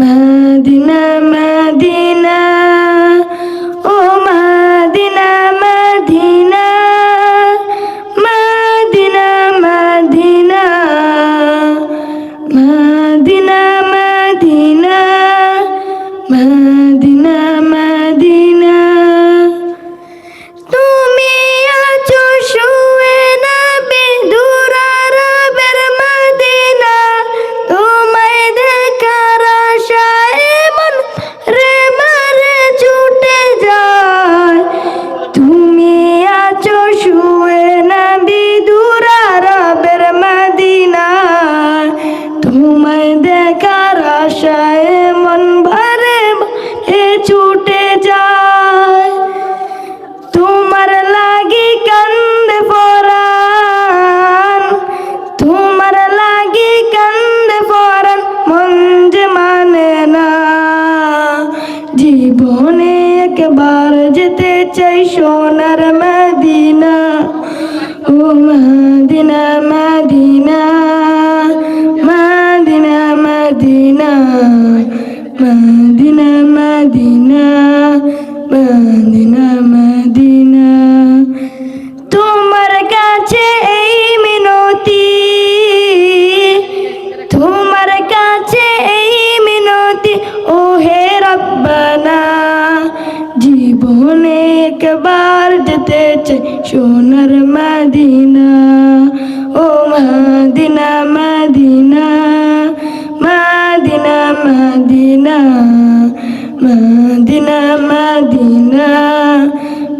Medina দেখার আশায় মন ভরে এ ছুটে যায়। তোমার লাগি কান্দে পরাণ তোমার লাগি কান্দে পরাণ মন যে মানে না। জীবনে একবার যেতে চাই সোনার মদিনা, ও Medina Medina Medina Medina Medina Medina. তোমার কাছে এই মিনতি, তোমার কাছে এই মিনতি ও হে রব্বানা। জীবনে একবার যেতে চাই সোনার মদিনা, ও Medina Medina. Medina Medina Medina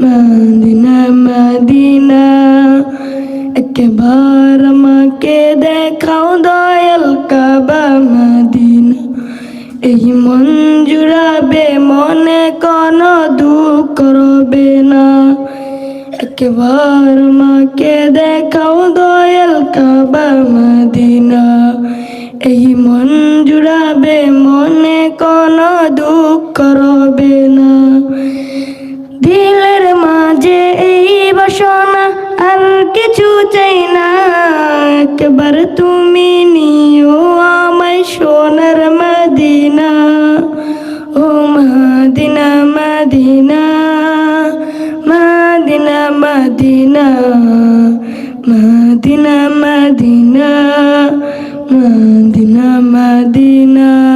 Medina Medina. একবার আমাকে দেখাও দয়াল কাবা মদিনা। এই মন জুড়াবে মনে কোনো দুঃখ রবে না। একবার মাকে দেখাও দয়াল কাবা মদিনা। এই মনে কোনো দুঃখ রবে না। দিলের মাঝে এই বাসনা আর কিছু চাই না। একবার তুমি নিও আমায় সোনার মদিনা। ও Medina Medina Medina Medina Medina Medina Medina Medina.